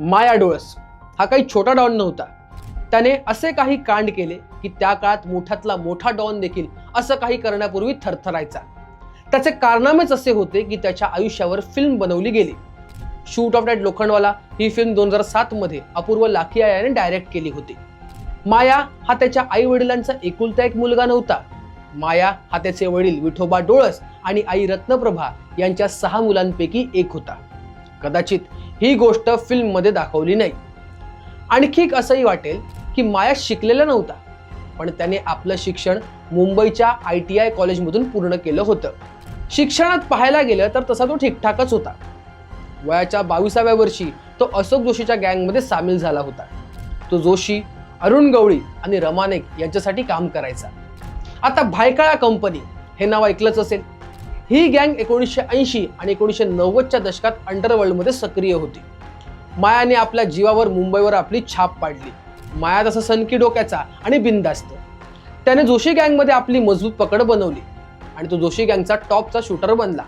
माया डोळस हा काही छोटा डॉन नव्हता. त्याने असे काही कांड केले की त्या काळात मोठ्यातला मोठा डॉन देखील असं काही करण्यापूर्वी थरथरायचा. त्याचे कारनामेच असे होते की त्याच्या आयुष्यावर फिल्म बनवली गेली. शूट ऑफ डॅट लोखंडवाला ही फिल्म दोन हजार सात मध्ये अपूर्व लाखिया याने डायरेक्ट केली होती. माया हा त्याच्या आई वडिलांचा एकुलता एक मुलगा नव्हता. माया हा त्याचे वडील विठोबा डोळस आणि आई रत्नप्रभा यांच्या सहा मुलांपैकी एक होता. कदाचित ही गोष्ट फिल्ममध्ये दाखवली नाही. आणखी एक असंही वाटेल की माया शिकलेला नव्हता पण त्याने आपलं शिक्षण मुंबईच्या आय टी आय कॉलेजमधून पूर्ण केलं होतं. शिक्षणात पाहायला गेलं तर तसा तो ठीकठाकच होता. वयाच्या बावीसाव्या वर्षी तो अशोक जोशीच्या गँगमध्ये सामील झाला होता. तो जोशी अरुण गवळी आणि रमानेक यांच्यासाठी काम करायचा. आता भायकाळा कंपनी हे नाव ऐकलंच असेल. ही गँग एकोणीसशे ऐंशी आणि एकोणीसशे नव्वदच्या दशकात अंडरवर्ल्डमध्ये सक्रिय होती. मायाने आपल्या जीवावर मुंबईवर आपली छाप पाडली. माया तसा सनकी डोक्याचा आणि बिंदास्त त्याने जोशी गँगमध्ये आपली मजबूत पकड बनवली आणि तो जोशी गँगचा टॉपचा शूटर बनला.